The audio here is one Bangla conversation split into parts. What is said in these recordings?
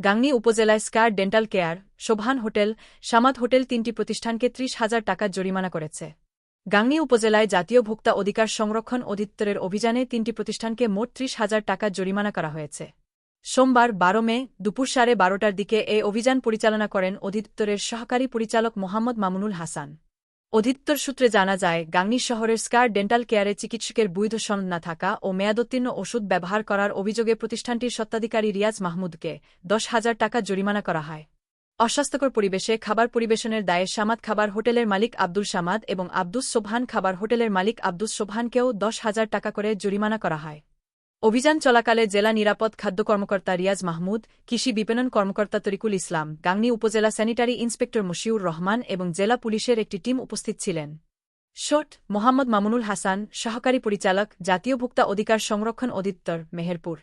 গাংনী উপজেলায় scar dental care, Shovan hotel, Samad hotel তিনটি প্রতিষ্ঠানকে ত্রিশ হাজার টাকা জরিমানা করেছে। গাংনী উপজেলায় জাতীয় ভোক্তা অধিকার সংরক্ষণ অধিদপ্তরের অভিযানে তিনটি প্রতিষ্ঠানকে মোট ত্রিশ হাজার টাকা জরিমানা করা হয়েছে। সোমবার বারো মে, দুপুর সাড়ে বারোটার দিকে এই অভিযান পরিচালনা করেন অধিদপ্তরের সহকারী পরিচালক মোহাম্মদ মামুনুল হাসান। অধিদপ্তর সূত্রে জানা যায়, গাংনী শহরের স্কার ডেন্টাল কেয়ারে চিকিৎসকের বৈধ সনদ না থাকা ও মেয়াদোত্তীর্ণ ওষুধ ব্যবহার করার অভিযোগে প্রতিষ্ঠানটির সত্ত্বাধিকারী রিয়াজ মাহমুদকে দশ হাজার টাকা জরিমানা করা হয়। অস্বাস্থ্যকর পরিবেশে খাবার পরিবেশনের দায়ে সামাদ খাবার হোটেলের মালিক আব্দুল সামাদ এবং আব্দুস সোবহান খাবার হোটেলের মালিক আব্দুস সোবহানকেও দশ হাজার টাকা করে জরিমানা করা হয়। অভিযান চলাকালে জেলা নিরাপদ খাদ্য কর্মকর্তা রিয়াজ মাহমুদ, কৃষি বিপণন কর্মকর্তা তরিকুল ইসলাম, গাংনী উপজেলা স্যানিটারি ইন্সপেক্টর মশিউর রহমান এবং জেলা পুলিশের একটি টিম উপস্থিত ছিলেন। শোট, মোহাম্মদ মামুনুল হাসান, সহকারী পরিচালক জাতীয় ভোক্তা অধিকার সংরক্ষণ অধিদপ্তর, মেহেরপুর।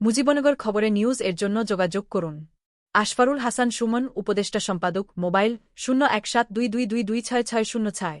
মুজিবনগর খবরে নিউজ এর জন্য যোগাযোগ করুন। আশফারুল হাসান সুমন, উপদেষ্টা সম্পাদক, মোবাইল, শূন্য এক সাত দুই দুই দুই দুই ছয় ছয় শূন্য ছয়।